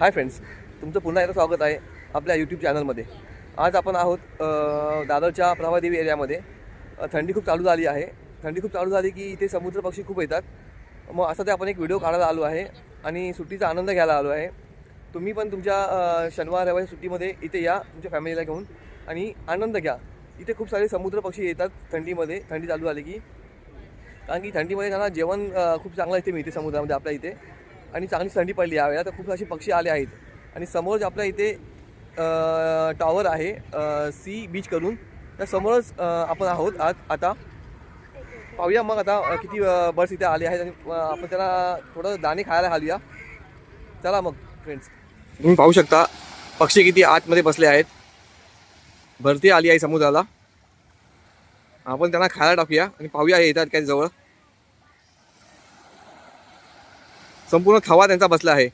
Hi friends तुमचं पुन्हा एकदा स्वागत आहे आपल्या यूट्यूब चॅनलमध्ये आज आपण आहोत दादरच्या प्रभादेवी एरियामध्ये. थंडी खूप चालू झाली आहे. थंडी खूप चालू झाली की इथे समुद्र पक्षी खूप येतात. मग असं ते आपण एक व्हिडिओ काढायला आलो आहे आणि सुट्टीचा आनंद घ्यायला आलो आहे. तुम्ही पण तुमच्या शनिवार रविवारी सुट्टीमध्ये इथे या तुमच्या फॅमिलीला घेऊन आणि आनंद घ्या. इथे खूप सारे समुद्र पक्षी येतात थंडीमध्ये. थंडी चालू झाली की. कारण की थंडीमध्ये त्यांना जेवण खूप चांगलं इथे मिळते समुद्रामध्ये आपल्या इथे. आणि चांगली थंडी पडली. यावेळेला तर खूप असे पक्षी आले आहेत. आणि समोरच आपल्या इथे टॉवर आहे सी बीच करून त्या समोरच आपण आहोत आत आता. पाहूया मग आता किती बर्ड्स इथे आले आहेत. आणि आपण त्याला थोडं दाणे खायला घालूया. चला मग फ्रेंड्स तुम्ही पाहू शकता पक्षी किती आतमध्ये बसले आहेत. भरती आली आहे समुद्राला. आपण त्यांना खायला टाकूया. आणि पाहूया येतात काय जवळ. संपूर्ण थवा त्यांचा बसला आहे.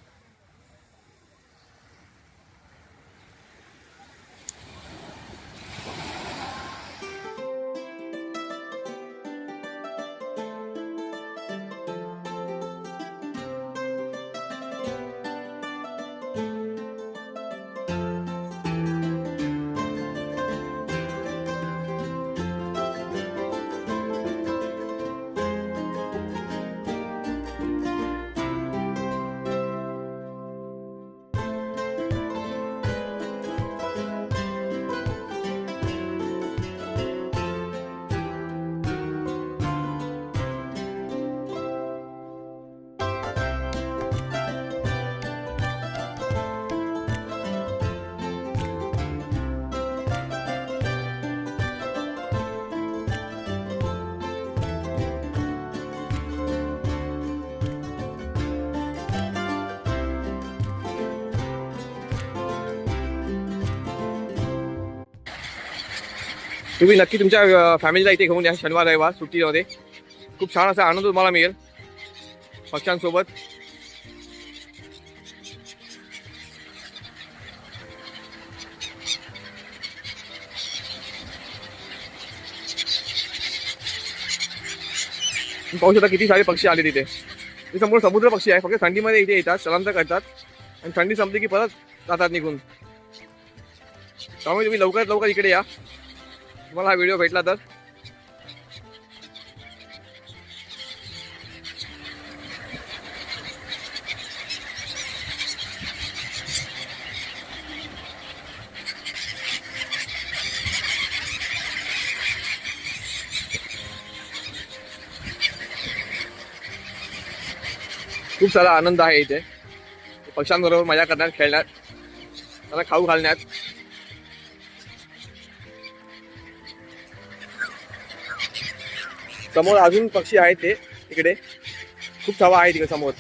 तुम्ही नक्की तुमच्या फॅमिलीला इथे घेऊन या शनिवार रविवार सुट्टीमध्ये. खूप छान असा आनंद तुम्हाला मिळेल. पक्ष्यांसोबत. पाहू शकता किती सारे पक्षी आले तिथे. ते संपूर्ण समुद्र पक्षी आहे. फक्त थंडीमध्ये इथे येतात स्थलांतर करतात. आणि थंडी संपली की परत जातात निघून. त्यामुळे तुम्ही लवकरात लवकर इकडे या. तुम्हाला हा व्हिडिओ भेटला तर? खूप सारा आनंद आहे इथे. पक्ष्यांबरोबर मजा करण्यात खेळण्यात त्यांना खाऊ घालण्यात. समोर अजून पक्षी आहेत ते. तिकडे खूप हवा आहे तिकडे समोर.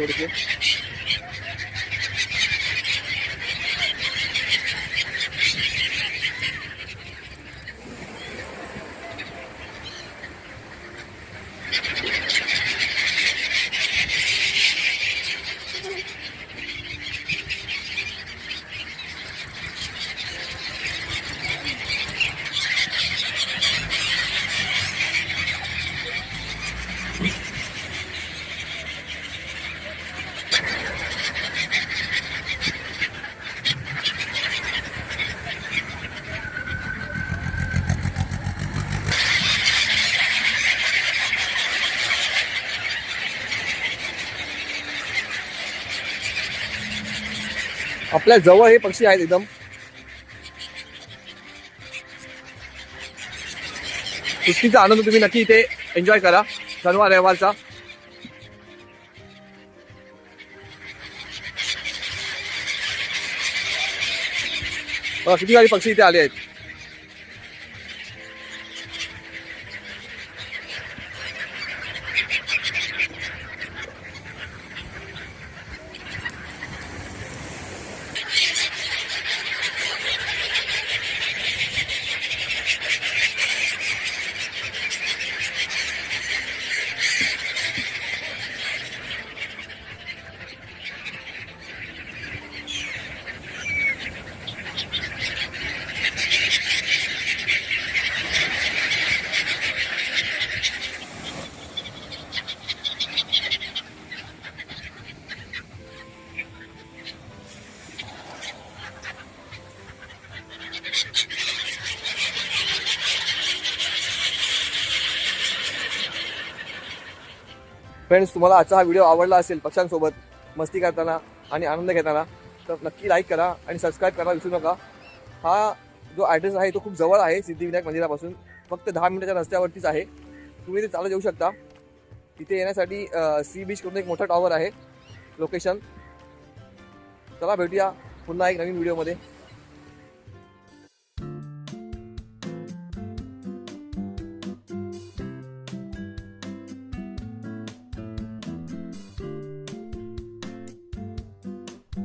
പിടിക്കും आपल्या जवळ हे पक्षी आहेत एकदम. सुट्टीचा आनंद तुम्ही नक्की इथे एन्जॉय करा. शनिवार रविवारचा किती सारे पक्षी इथे आले आहेत. फ्रेंड्स तुम्हाला आजचा हा व्हिडिओ आवडला असेल पक्ष्यांसोबत मस्ती करताना आणि आनंद घेताना तर नक्की लाईक करा आणि सबस्क्राईब करायला विसरू नका. हा जो ॲड्रेस आहे तो खूप जवळ आहे सिद्धिविनायक मंदिरापासून. फक्त दहा मिनिटाच्या रस्त्यावरतीच आहे. तुम्ही ते चालत येऊ शकता. तिथे येण्यासाठी सी बीच करून एक मोठा टॉवर आहे. लोकेशन चला भेटूया पुन्हा एक नवीन व्हिडिओमध्ये